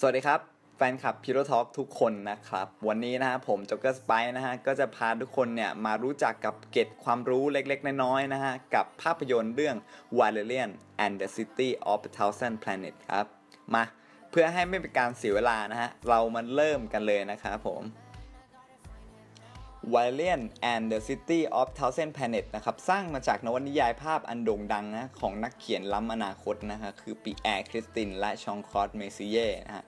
สวัสดีครับ แฟนคลับพิโรทอกทุกคนนะครับ วันนี้นะฮะผมจ็อกเกอร์สไปนะฮะก็จะพาทุกคนเนี่ยมารู้จักกับเก็ดความรู้เล็กๆ น้อยๆนะฮะกับภาพยนตร์เรื่อง Valerian and the City of a Thousand Planets ครับ มา เพื่อให้ไม่เป็นการเสียเวลานะฮะเรามาเริ่มกันเลยนะครับผม Valerian and the City of Thousand Planets นะครับสร้างมาจากนวนิยายภาพอันโด่งดังนะของนักเขียนล้ำอนาคตนะฮะคือปีแอร์คริสตินและชองคอร์ดเมซิเย่นะฮะ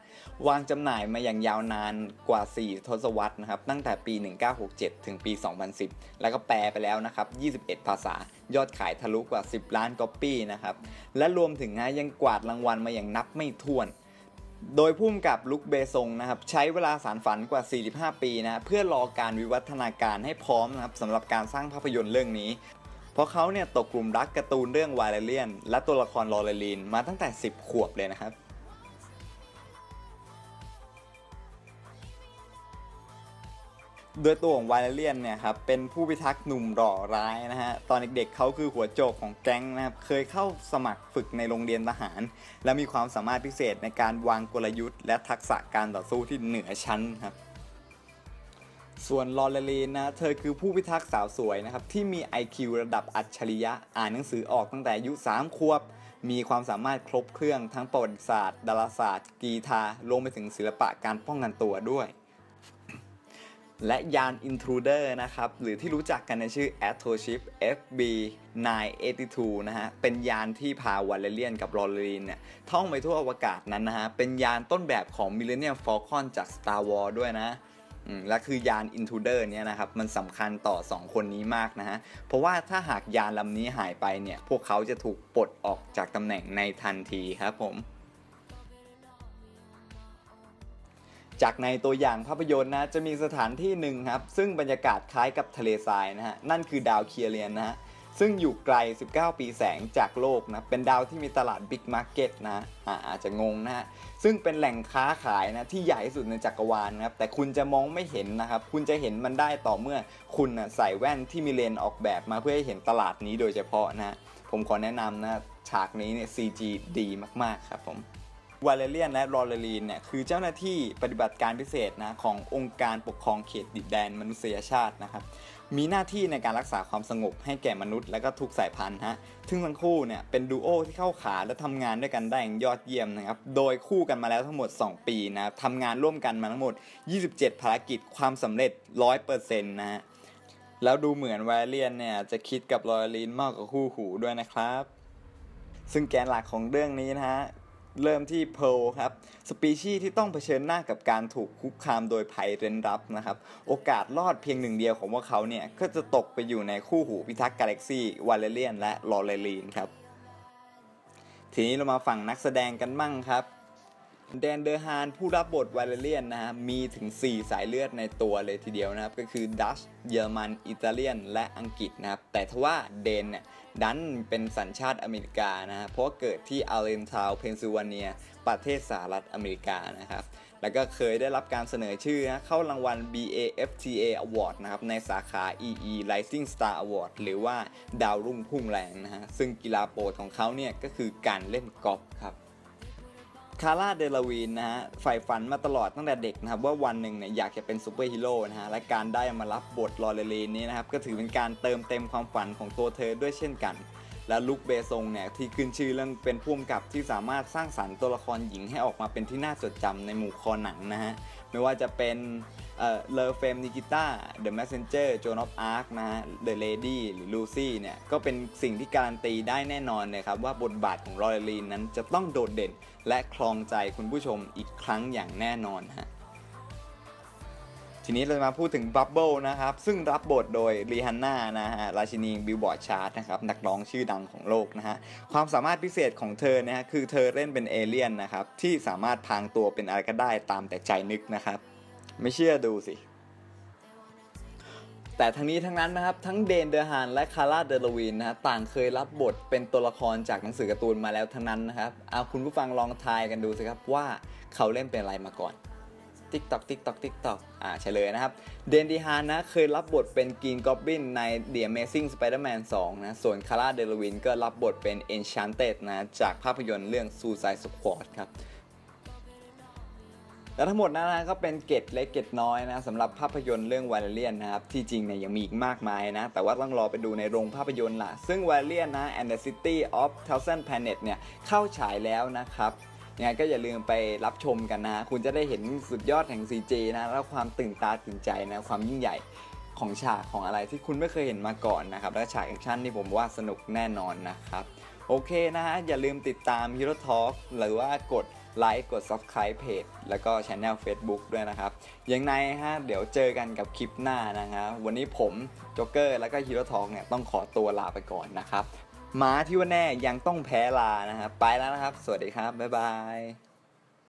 วางจำหน่ายมาอย่างยาวนานกว่า 4 ทศวรรษนะครับตั้งแต่ปี 1967 ถึงปี 2010 แล้วก็แปลไปแล้วนะครับ 21 ภาษายอดขายทะลุกว่า 10 ล้านก๊อปปี้นะครับและรวมถึงนะยังกวาดรางวัลมาอย่างนับไม่ถ้วน โดยพุ่มกับลุคเบซงนะครับใช้เวลาสารฝันกว่า 45 ปีนะเพื่อรอการวิวัฒนาการให้พร้อมนะครับสำหรับการสร้างภาพยนตร์เรื่องนี้ เพราะเขาเนี่ยตกกลุ่มรักการ์ตูนเรื่องวาเลเลียน และตัวละครลอเรลีนมาตั้งแต่ 10 ขวบเลยนะครับ โดยตัวของวาเลเลียนเนี่ยครับเป็นผู้พิทักษ์หนุ่มหล่อร้ายนะฮะตอนเด็กๆเขาคือหัวโจกของแก๊งนะครับเคยเข้าสมัครฝึกในโรงเรียนทหาร และมีความสามารถพิเศษในการวางกลยุทธ์ และทักษะการต่อสู้ที่เหนือชั้นครับส่วนลอเรลีนนะเธอคือผู้พิทักษ์สาวสวยนะครับที่มี IQ ระดับอัจฉริยะอ่านหนังสือออกตั้งแต่อายุ3ขวบ มีความสามารถครบเครื่องทั้งประวัติศาสตร์ดาราศาสตร์ กีตาร์รวมไปถึงศิลปะการป้องกันตัวด้วย และยาน Intruder นะครับ หรือที่รู้จักกันในชื่อ atoship FB 982 นะฮะ เป็นยานที่พาวาเลเลียนกับลอเรลีนเนี่ย ท่องไปทั่วอวกาศนั้นนะฮะ เป็นยานต้นแบบของ Millennium Falcon จาก Star Wars ด้วยนะและคือยาน Intruder เนี่ยนะครับ มันสำคัญต่อ 2 คนนี้มากนะฮะ เพราะว่าถ้าหากยานลำนี้หายไปเนี่ย พวกเขาจะถูกปลดออกจากตำแหน่งในทันทีครับผม จากในตัวอย่างภาพยนตร์นะจะมีสถานที่หนึ่งครับ ซึ่งบรรยากาศคล้ายกับทะเลทรายนะฮะนั่นคือดาวเคียเรียนนะฮะซึ่งอยู่ไกล 19 ปีแสงจากโลกนะ เป็นดาวที่มีตลาดบิ๊กมาร์เก็ตนะอาอาจจะงงนะฮะ ซึ่งเป็นแหล่งค้าขายนะที่ใหญ่ที่สุดในจักรวาลนะครับ แต่คุณจะมองไม่เห็นนะครับ คุณจะเห็นมันได้ต่อเมื่อคุณนะใส่แว่นที่มีเลนออกแบบมาเพื่อให้เห็นตลาดนี้โดยเฉพาะนะฮะผมขอแนะนำนะฉากนี้เนี่ย CG ดีมาก ๆ ครับผม วาเลเลียนและลอเรลีนเนี่ยคือเจ้าหน้าที่ปฏิบัติการพิเศษนะขององค์การปกครองเขตดินแดนมนุษยชาตินะครับมีหน้าที่ในการรักษาความสงบให้แก่มนุษย์และก็ทุกสายพันธุ์ฮะซึ่งทั้งคู่เนี่ยเป็นดูโอที่เข้าขาและทำงานด้วยกันได้อย่างยอดเยี่ยมนะครับ โดยคู่กันมาแล้วทั้งหมด 2 ปีนะครับทำงานร่วมกันมาทั้งหมด 27 ภารกิจความสำเร็จ 100%นะฮะ แล้วดูเหมือนวาเลเลียนเนี่ยจะคิดกับลอเรลีนมากกว่าคู่หูด้วยนะครับ ซึ่งแกนหลักของเรื่องนี้นะฮะ เริ่มที่เพลครับสปีชีส์ที่ต้องเผชิญหน้ากับการถูกคุกคามโดยภัยเร้นรับนะครับโอกาสรอดเพียงหนึ่งเดียวของพวกเขาเนี่ยก็จะตกไปอยู่ในคู่หูพิทักษ์กาแล็กซี่วาเลเลียนและลอเรลีนครับทีนี้เรามาฝั่งนักแสดงกันมั่งครับ แดนเดอร์ฮานผู้รับบทวาเลเลียนนะฮะมีถึง 4 สายเลือดในตัวเลยทีเดียวนะครับ ก็คือดัชเยอรมัน อิตาเลียน และอังกฤษนะครับ แต่ทว่าเดนเนี่ยดันเป็นสัญชาติอเมริกานะฮะเพราะเกิดที่อาร์เลนทาวเพนซิลเวเนีย ประเทศสหรัฐอเมริกานะครับ แล้วก็เคยได้รับการเสนอชื่อนะเข้ารางวัล BAFTA Award นะครับ ในสาขา EE Rising Star Award หรือว่าดาวรุ่งพุ่งแรงนะฮะซึ่งกีฬาโปรดของเขาเนี่ยก็คือการเล่นกอล์ฟครับ คาร่าเดลาวีนนะฮะใฝ่ฝันมาตลอดตั้งแต่เด็กนะครับว่าวันหนึ่งเนี่ยอยากจะเป็นซูเปอร์ฮีโร่นะฮะและการได้มารับบทลอเรลีนนี้นะครับก็ถือเป็นการเติมเต็มความฝันของตัวเธอด้วยเช่นกัน และลุคเบซงเนี่ยที่ขึ้นชื่อเรื่องเป็นผู้กำกับที่สามารถสร้างสรรค์ตัวละครหญิงให้ออกมาเป็นที่น่าจดจำในหมู่คอหนังนะฮะ ไม่ว่าจะเป็นเออเลอเฟมนิกิต้าเดอะแมสเซนเจอร์โจนอฟอาร์คนะฮะเดอะเลดี้หรือลูซี่เนี่ยก็เป็นสิ่งที่การันตีได้แน่นอนเลยครับว่าบทบาทของรอยลีนนั้นจะต้องโดดเด่น และคลองใจคุณผู้ชมอีกครั้งอย่างแน่นอนฮะ ทีนี้เรามาพูดถึงบับเบิลนะครับ ซึ่งรับบทโดยรีฮันน่านะฮะราชินีบิลบอร์ดชาร์ตนะครับ นักร้องชื่อดังของโลกนะฮะ ความสามารถพิเศษของเธอนะฮะคือเธอเล่นเป็นเอเลี่ยนนะครับ ที่สามารถพางตัวเป็นอะไรก็ได้ตามแต่ใจนึกนะครับ ไม่เชื่อดูสิแต่ทั้งนี้ทั้งนั้นนะครับทั้งเดนเดอร์ฮานและคาร่าเดลวีนนะฮะต่างเคยรับบทเป็นตัวละครจากหนังสือการ์ตูนมาแล้วทั้งนั้นนะครับเอาคุณผู้ฟังลองทายกันดูสิครับว่าเขาเล่นเป็นอะไรมาก่อน ติ๊กตอกติ๊กตอกติ๊กตอกอ่าเฉลยนะครับ เดนดิฮานนะเคยรับบทเป็นกรีนกอบบินใน The Amazing Spider-Man 2 นะ ส่วนคาร่าเดลวินก็รับบทเป็น Enchanted นะ จากภาพยนตร์เรื่อง Suicide Squad ครับและทั้งหมดนั้นนะก็เป็นเกร็ดเล็กเกร็ดน้อยนะสำหรับภาพยนตร์เรื่องวาเลเรียนนะครับ ที่จริงเนี่ยยังมีอีกมากมายนะ แต่ว่าต้องรอไปดูในโรงภาพยนตร์ล่ะซึ่งวาเลเรียนนะ and the city of thousand planet เนี่ยเข้าฉายแล้วนะครับ ยังไงก็อย่าลืมไปรับชมกันนะ คุณจะได้เห็นสุดยอดแห่ง CG นะแล้วความตื่นตาตื่นใจนะความยิ่งใหญ่ของฉากของอะไรที่คุณไม่เคยเห็นมาก่อนนะครับ และฉากแอคชั่นที่ผมว่าสนุกแน่นอนนะครับ โอเคนะฮะ อย่าลืมติดตาม Hero Talk หรือว่ากดไลค์กด Subscribe เพจแล้วก็ช anel Facebook ด้วยนะครับอย่างในฮะ เดี๋ยวเจอกันกับคลิปหน้านะฮะ วันนี้ผมโจ๊กเกอร์แล้วก็ Hero Talk เนี่ยต้องขอตัวลาไปก่อนนะครับ ม้าที่ว่าแน่ยังต้องแพ้ลานะครับ ไปแล้วนะครับ สวัสดีครับ บ๊ายบาย